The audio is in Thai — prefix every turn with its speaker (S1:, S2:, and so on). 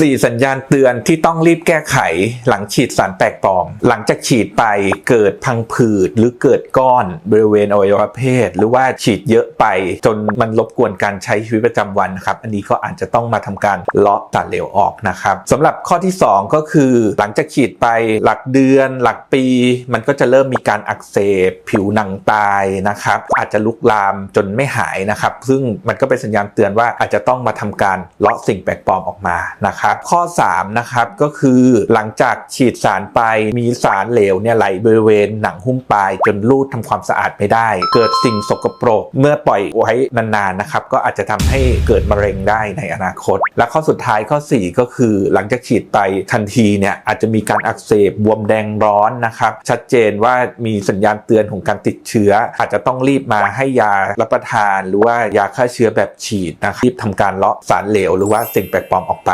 S1: 4 สัญญาณเตือนที่ต้องรีบแก้ไขหลังฉีดสารแปลกปลอม หลังจากฉีดไปเกิดพังผืดหรือเกิดก้อนบริเวณอวัยวะเพศ หรือว่าฉีดเยอะไปจนมันรบกวนการใช้ชีวิตประจำวันครับ อันนี้ก็อาจจะต้องมาทำการเลาะตัดเหลวออกนะครับสำหรับข้อที่ 2 ก็คือหลังจากฉีดไปหลักเดือน หลักปี มันก็จะเริ่มมีการอักเสบผิวหนังตายนะครับ อาจจะลุกลามจนไม่หายนะครับ ซึ่งมันก็เป็นสัญญาณเตือนว่าอาจจะต้องมาทำการเลาะสิ่งแปลกปลอมออกมานะครับข้อ 3 นะครับก็คือหลังจากฉีดสารไปมีสารเหลวเนี่ยไหลบริเวณหนังหุ้มปลาย จนรูดทำความสะอาดไม่ได้ เกิดสิ่งสกปรก เมื่อปล่อยไว้นานๆนะครับ ก็อาจจะทำให้เกิดมะเร็งได้ในอนาคต และข้อสุดท้ายข้อ 4 ก็คือ หลังจากฉีดไปทันทีเนี่ยอาจจะมีการอักเสบบวมแดงร้อนนะครับ ชัดเจนว่ามีสัญญาณเตือนของการติดเชื้อ อาจจะต้องรีบมาให้ยารับประทาน หรือว่ายาฆ่าเชื้อแบบฉีดนะครับรีบทำการเลาะสารเหลว หรือว่าสิ่งแปลกปลอมออกไป